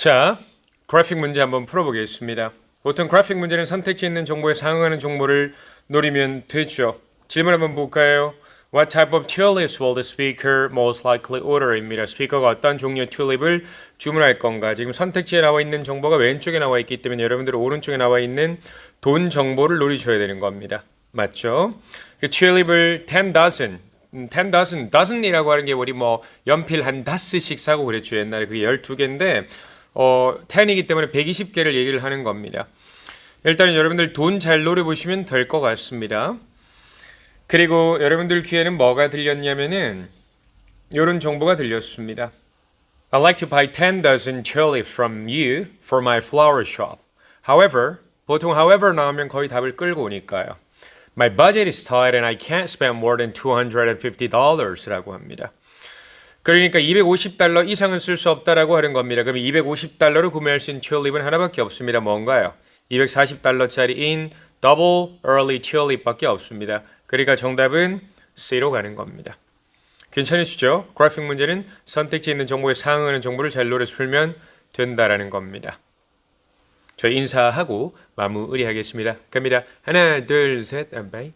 자, 그래픽 문제 한번 풀어보겠습니다. 보통 그래픽 문제는 선택지 있는 정보에 상응하는 정보를 노리면 되죠. 질문 한번 볼까요? What type of tulips will the speaker most likely order?입니다. 스피커가 어떤 종류의 튤립을 주문할 건가? 지금 선택지에 나와 있는 정보가 왼쪽에 나와 있기 때문에 여러분들은 오른쪽에 나와 있는 돈 정보를 노리셔야 되는 겁니다. 맞죠? 그 튤립을 10 dozen, 음, 10 dozen, dozen이라고 하는 게 우리 뭐 연필 한 다스씩 사고 그랬죠. 옛날에 그게 12개인데 어, 10이기 때문에 120개를 얘기를 하는 겁니다. 일단은 여러분들 돈 잘 노려보시면 될 것 같습니다. 그리고 여러분들 귀에는 뭐가 들렸냐면은 이런 정보가 들렸습니다. I'd like to buy 10 dozen tulips from you for my flower shop. However, 보통 however 나오면 거의 답을 끌고 오니까요. My budget is tight and I can't spend more than $250라고 합니다. 그러니까 250달러 이상은 쓸 수 없다라고 하는 겁니다. 그럼 250달러로 구매할 수 있는 튤립은 하나밖에 없습니다. 뭔가요? 240달러짜리인 더블 early 튤립밖에 없습니다. 그러니까 정답은 C로 가는 겁니다. 괜찮으시죠? 그래픽 문제는 선택지에 있는 정보에 상응하는 정보를 잘 노려서 풀면 된다라는 겁니다. 저희 인사하고 마무리하겠습니다. 갑니다. 하나, 둘, 셋, 바이.